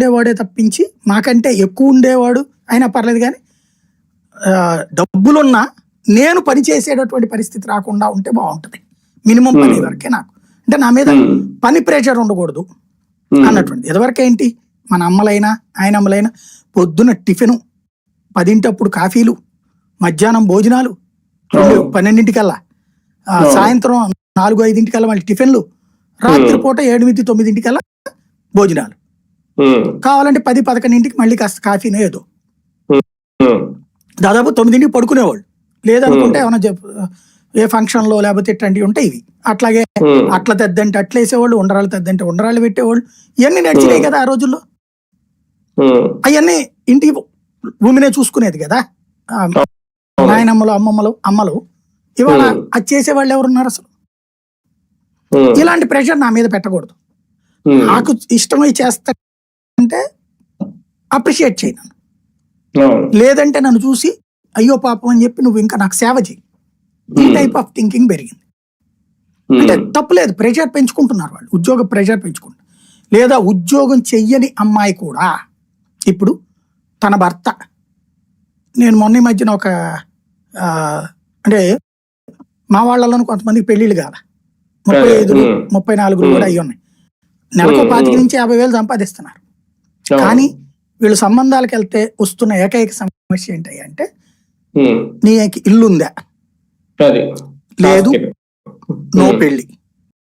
ఉండేవాడే తప్పించి మాకంటే ఎక్కువ ఉండేవాడు అయినా పర్లేదు కానీ డబ్బులున్నా నేను పని చేసేటటువంటి పరిస్థితి రాకుండా ఉంటే బాగుంటది మినిమం పని Hmm. వరకే నాకు అంటే నా మీద Hmm. పని ప్రెషర్ ఉండకూడదు ఉమ్, అన్నటువంటి ఇదివరకు ఏంటి మన అమ్మలైనా ఆయన అమ్మలైనా పొద్దున టిఫిను పదింటప్పుడు కాఫీలు మధ్యాహ్నం భోజనాలు. పన్నెండింటికల్లా. సాయంత్రం నాలుగు ఐదింటికల్లా మళ్ళీ టిఫిన్లు రాత్రి పూట ఎనిమిది తొమ్మిదింటికల్లా భోజనాలు కావాలంటే పది పదకొండింటికి మళ్ళీ కాస్త కాఫీనో ఏదో దాదాపు తొమ్మిదింటికి పడుకునేవాళ్ళు. లేదనుకుంటే ఏమైనా చెప్పు ఏ ఫంక్షన్లో లేకపోతే ఇట్లాంటివి ఉంటాయి ఇవి. అట్లాగే అట్ల తెద్దంటే అట్లేసేవాళ్ళు ఉండరాలు తెద్దంటే ఉండరాలు పెట్టేవాళ్ళు. ఇవన్నీ నడిచినాయి కదా ఆ రోజుల్లో. అవన్నీ ఇంటికి భూమినే చూసుకునేది కదా. నాయనమ్మలు అమ్మమ్మలు అమ్మలు. ఇవాళ. అది చేసేవాళ్ళు ఎవరున్నారు అసలు? ఇలాంటి ప్రెషర్ నా మీద పెట్టకూడదు. నాకు ఇష్టమై చేస్తా అంటే అప్రిషియేట్ చేయను. లేదంటే నన్ను చూసి అయ్యో పాపం అని చెప్పి నువ్వు ఇంకా నాకు సేవ చేయి ఈ. టైప్ ఆఫ్ థింకింగ్ పెరిగింది అంటే తప్పులేదు ప్రెషర్ పెంచుకుంటున్నారు వాళ్ళు ఉద్యోగ ప్రెషర్ పెంచుకుంటారు లేదా ఉద్యోగం చెయ్యని అమ్మాయి కూడా ఇప్పుడు తన భర్త నేను మొన్న మధ్యన ఒక అంటే మా వాళ్ళలో కొంతమందికి పెళ్ళిళ్ళు కాదా ముప్పై ఐదు. ముప్పై నాలుగు. కూడా అయ్యి ఉన్నాయి నెలకు పాతిక. నుంచి యాభై వేలు సంపాదిస్తున్నారు. కానీ వీళ్ళు సంబంధాలకు వెళ్తే వస్తున్న ఏకైక సమస్య ఏంటి అంటే ఉమ్, నీకు ఇల్లు ఉందా అది. లేదు. నో పెళ్ళి